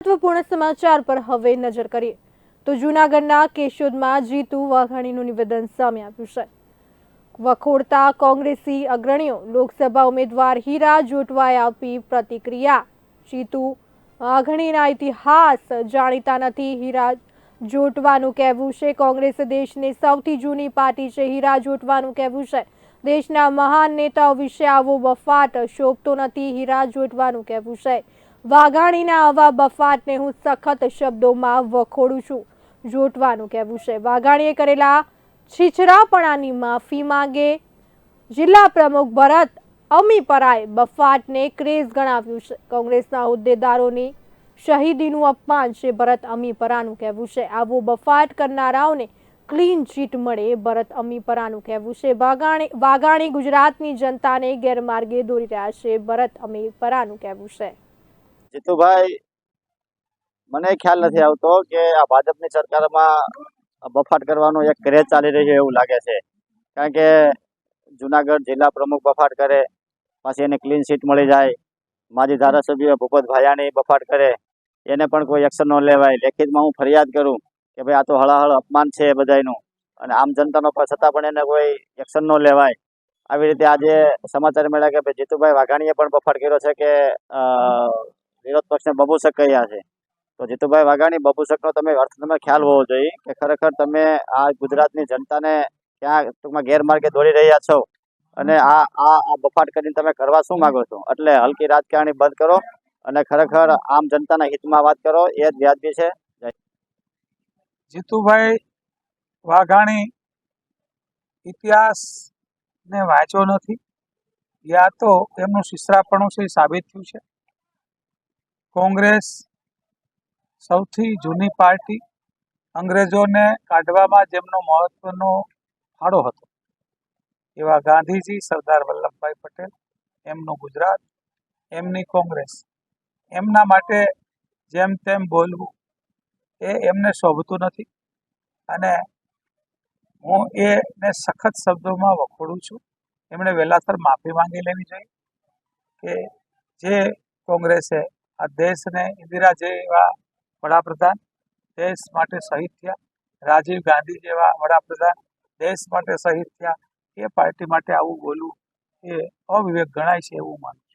મહત્વપૂર્ણ સમાચાર પર હવે નજર કરીએ. તો જૂનાગઢના કેશોદમાં જીતુ વાઘાણીનું નિવેદન સામે આવ્યું છે. વખોડતા કોંગ્રેસી અગ્રણીઓ લોકસભા ઉમેદવાર હીરા જોટવાએ આપી પ્રતિક્રિયા. જીતુ વાઘાણીના ઇતિહાસ જાણીતા નથી. હીરા જોટવાનું કહેવું છે. કોંગ્રેસ દેશની સૌથી જૂની પાર્ટી છે. હીરા જોટવાનું કહેવું છે. દેશના મહાન નેતાઓ વિશે આવો બફાટ શોભતો નથી. હીરા જોટવાનું કહેવું છે. વાઘાણીના આવા બફાટને હું સખત શબ્દોમાં વખોડું છું. જોટવાનું કહેવું છે. વાઘાણીએ કરેલા છીછરાપણાની માફી માંગે. જિલ્લા પ્રમુખ ભરત અમીપરાએ બફાટને ક્રેઝ ગણાવ્યું છે. કોંગ્રેસના હોદ્દેદારોની શહીદીનું અપમાન છે ભરત અમીપરાનું કહેવું છે. આવો બફાટ કરનારાઓને ક્લીન ચીટ મળે ભરત અમીપરાનું કહેવું છે. વાઘાણી વાઘાણી ગુજરાતની જનતાને ગેરમાર્ગે દોરી રહ્યા છે ભરત અમીપરાનું કહેવું છે. જીતુભાઈ, મને ખ્યાલ નથી આવતો કે આ ભાજપની સરકારમાં બફાટ કરવાનો એક ક્રેઝ ચાલી રહ્યો એવું લાગે છે. કારણ કે જુનાગઢ જિલ્લા પ્રમુખ બફાટ કરે, પછી એને ક્લીન સીટ મળી જાય, માજી ધારાસભ્ય ભૂપત ભાયાણી બફાટ કરે, એને પણ કોઈ એક્શન ન લેવાય. લેખિતમાં હું ફરિયાદ કરું કે ભાઈ આ તો હળાહળ અપમાન છે બધાનું અને આમ જનતાનો પણ, છતાં પણ એને કોઈ એક્શન ન લેવાય. આવી રીતે આજે સમાચાર મળ્યા કે ભાઈ જીતુભાઈ વાઘાણીએ પણ બફાટ કર્યો છે કે વિરોધ પક્ષને બબુસક કહ્યા છે. તો જીતુભાઈ વાઘાણી, બબુસકનો તમે અર્થ, તમે ખ્યાલ હોવો જોઈએ કે ખરેખર તમે આ ગુજરાતની જનતાને ક્યાં ટૂંકમાં ગેરમાર્ગે દોડી રહ્યા છો અને આ આ આ બફાટ કરીને તમે કરવા શું માગો છો? એટલે હલકી રાજકારણી બંધ કરો અને ખરેખર આમ જનતાના હિતમાં વાત કરો, એ જ વ્યાજબી છે. જીતુભાઈ વાઘાણી ઇતિહાસ ને વાંચ્યો નથી. યા તો એમનું શિશ્રાપણું છે, સાબિત થયું છે. કોંગ્રેસ સૌથી જૂની પાર્ટી અંગ્રેજોને કાઢવામાં જેમનો મહત્વનો ફાળો હતો. એવા ગાંધીજી સરદાર વલ્લભભાઈ પટેલ, એમનું ગુજરાત, એમની કોંગ્રેસ. એમના માટે જેમ તેમ બોલવું એ એમને શોભતું નથી અને હું એને સખત શબ્દોમાં વખોડું છું. એમણે વહેલાસર માફી માંગી લેવી જોઈએ કે જે કોંગ્રેસે આ દેશને ઇન્દિરા જેવા વડાપ્રધાન, દેશ માટે શહીદ થયા, રાજીવ ગાંધી જેવા વડાપ્રધાન, દેશ માટે શહીદ થયા, એ પાર્ટી માટે આવું બોલવું એ અવિવેક ગણાય છે એવું માનું